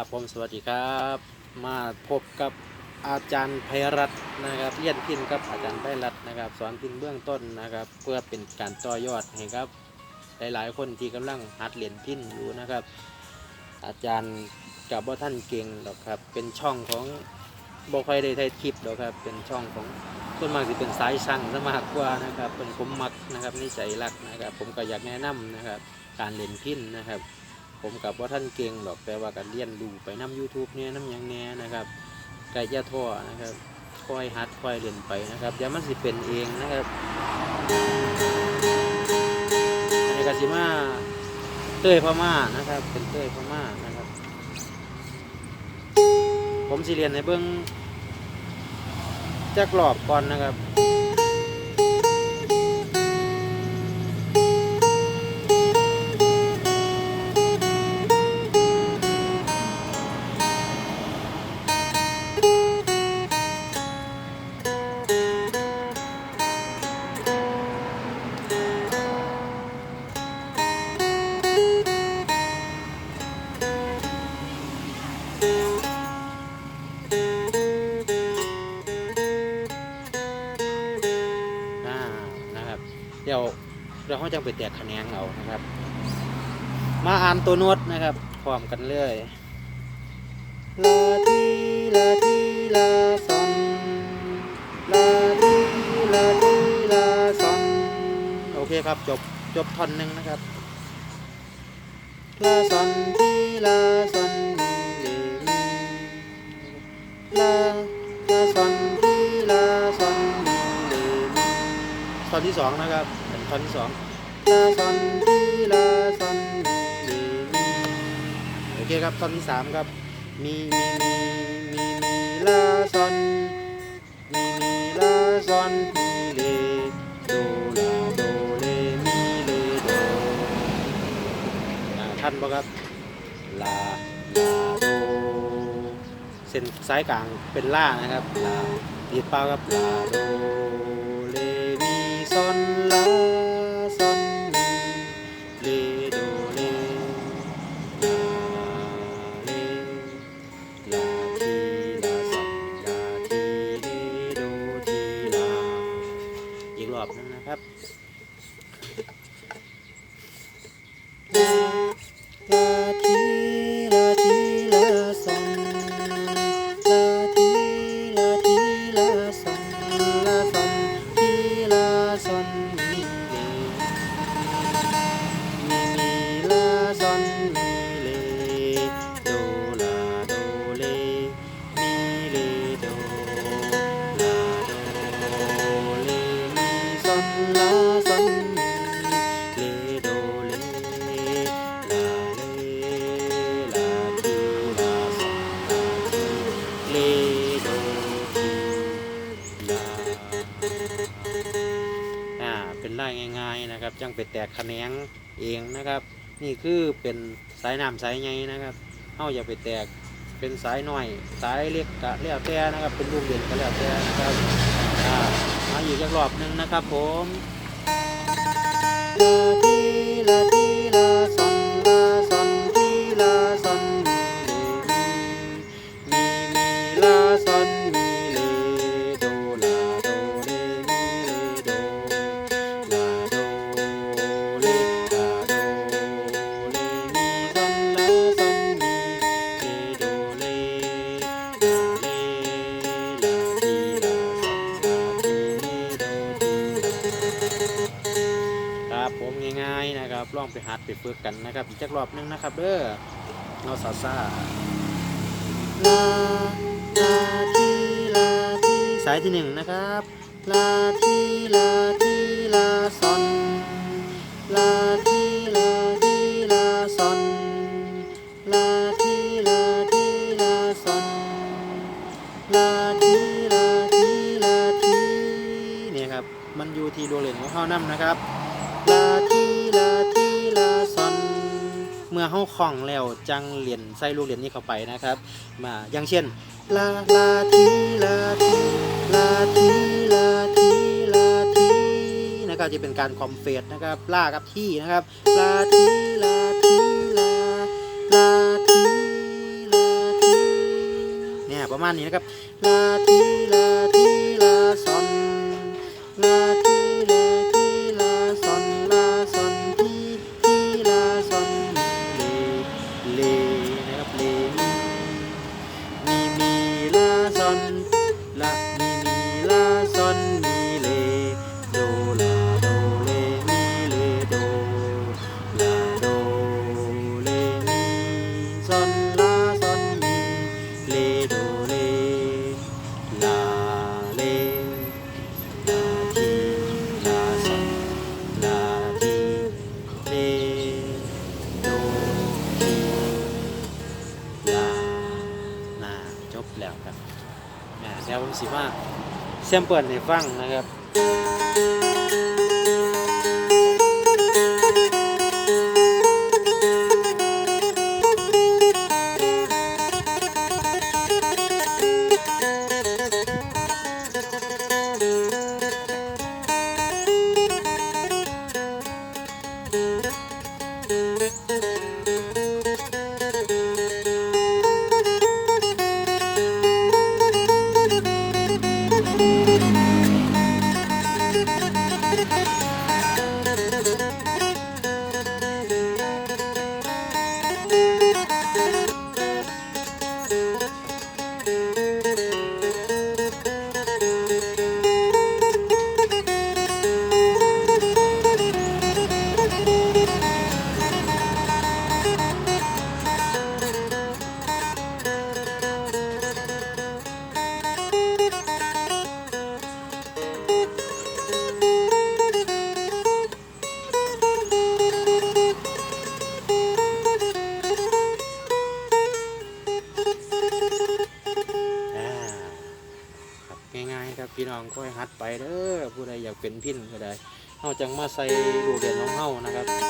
ครับผมสวัสดีครับ มาพบกับอาจารย์ไพรัตน์นะครับเรียนพินกับอาจารย์ไพรัตน์นะครับ สอนพินเบื้องต้นนะครับ เพื่อเป็นการต่อยอดให้ครับ หลายๆ คนที่กำลังหัดเรียนพินอยู่นะครับ อาจารย์กับบ่าท่านเก่งหรอกครับ เป็นช่องของบ่ค่อยได้ถ่ายคลิปหรอกครับ เป็นช่องของส่วนมากที่เป็นสายช่างซะมากกว่านะครับ เป็นผมมักนะครับนิสัยรักนะครับ ผมก็อยากแนะนำนะครับ การเล่นพินนะครับ ผมกับว่าท่านเก่งหรอกแต่ว่าการเรียนดูไปน้ำ YouTube เนี่ยน้ำยังแหน่นะครับไก่ย่าท่อนะครับค่อยฮัดค่อยเรียนไปนะครับเดี๋ยวมันสิเป็นเองนะครับอันนี้ก็สิมาเต้ยพม่านะครับ เป็นเต้ยพม่านะครับ ผมสิเรียนในเบื้องจักรอบก่อนนะครับ เขาจะไปแตกคะแนนเอานะครับ มาอ่านตัวโน้ตนะครับพร้อมกันเลยลาทีลาทีลาซอนลาทีลาทีลาซอนโอเคครับจบจบท่อนหนึ่งนะครับลาซอนทีลาซอนมีเลมีลาลาซอนทีลาซอนมีเลมีท่อนที่สองนะครับเป็นท่อนที่สอง ลาซอนทีลาซอนมีโอเคครับท่อนที่สามครับ มีมีมีมีมีลาซอนมีมีลาซอนมีเลโดลาโดเลมีเลโดท่านบ่ครับลาลาโดเส้นซ้ายกลางเป็นล่านะครับลาดีดเปล่าครับลาโด อีกรอบนึงนะครับลา ได้ง่าย ๆนะครับ จังไปแตกแขนงเองนะครับ นี่คือเป็นสายน้ำสายใหญ่นะครับเฮาอย่าไปแตกเป็นสายหน่อย สายเล็กกะแล้วแต่นะครับ เป็นลูกเด่นก็แล้วแต่นะครับอ่ามาอยู่จักรอบหนึงนะครับผมลาทีลาที ลองไปหัดไปฝึกกันนะครับ อีกจักรอบหนึงนะครับเด้อเนาซาซาลาลาทีลาทีสายที่หนึ่งนะครับ ลาทีลาทีลาซอนลาทีลาทีลาซอนลาทีลาทีลาซอนลาทีลาทีลาทีเนี่ยครับ มันอยู่ที่ดวงเหรียญของเขานํนะครับ ลาทีลาทีาซอนเมื่อเขาคล่องแล้วจังเหรียญใส่ลูกเหรียญนี้เข้าไปนะครับ มาอย่างเช่นลาลาทีลาทีลาทีลาทีลาทีนะครับจะเป็นการคอมเฟตนะครับลากับที่นะครับลาทีลาทีลาลาทีลาธีเนี่ยประมาณนี้นะครับลาทีลาที แล้วครับอ่าเดี๋ยวผมสิมาแซมเปิลให้ฟังนะครับ ค่อยหัดไปเด้อผู้ใดอยากเป็นพินก็ได้เฮาจังมาใส่ลูกเดียนของเฮานะครับ